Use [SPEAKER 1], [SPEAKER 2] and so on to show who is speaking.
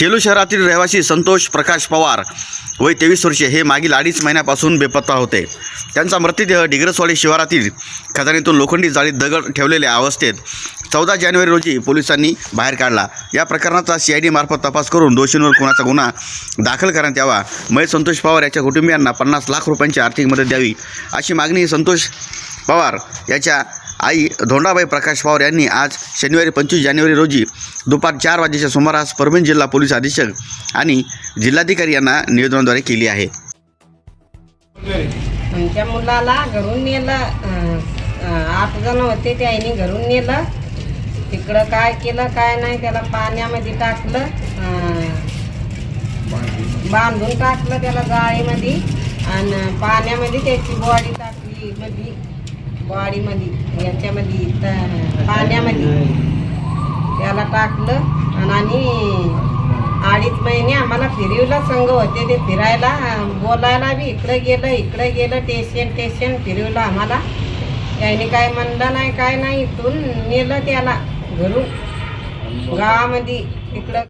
[SPEAKER 1] सेलू शहरातील रहिवासी संतोष प्रकाश पवार वय तेवीस वर्षे हे मागील अडीच महिन्यापासून बेपत्ता होते. त्यांचा मृतदेह डिग्रसवाडी शिवारातील खजानीतून लोखंडी जाळीत दगड ठेवलेल्या अवस्थेत चौदा जानेवारी रोजी पोलिसांनी बाहेर काढला. या प्रकरणाचा सी आय डी मार्फत तपास करून दोषींवर खुनाचा गुन्हा दाखल करण्यात यावा. मय संतोष पवार याच्या कुटुंबियांना पन्नास लाख रुपयांची आर्थिक मदत द्यावी अशी मागणी संतोष पवार याच्या आई धोंडाबाई प्रकाश पवार यांनी आज शनिवारी पंचवीस जानेवारी रोजी दुपार चार वाजेच्या सुमारास परभणी जिल्हा पोलीस अधीक्षक आणि जिल्हाधिकारी यांना निवेदनाद्वारे केली आहे.
[SPEAKER 2] आमच्या मुलाला घरून नेलं आठ जण होते ते आईने घरून नेलं. तिकडं काय केलं काय नाही त्याला पाण्यामध्ये टाकलं बांधून टाकलं त्याला जाळीमध्ये आणि पाण्यामध्ये त्याची बॉडी टाकली मध्ये बॉडीमध्ये याच्यामध्ये त- पाण्यामध्ये. त्याला टाकलं आणि अडीच महिने आम्हाला फिरवलं संघ होते ते फिरायला. बोलायला बी इकडं गेलं इकडं गेलं टेशन टेशन फिरवलं आम्हाला. त्याने काय म्हणलं नाही काय नाही इथून नेलं त्याला घरून. गावामध्ये तिकडं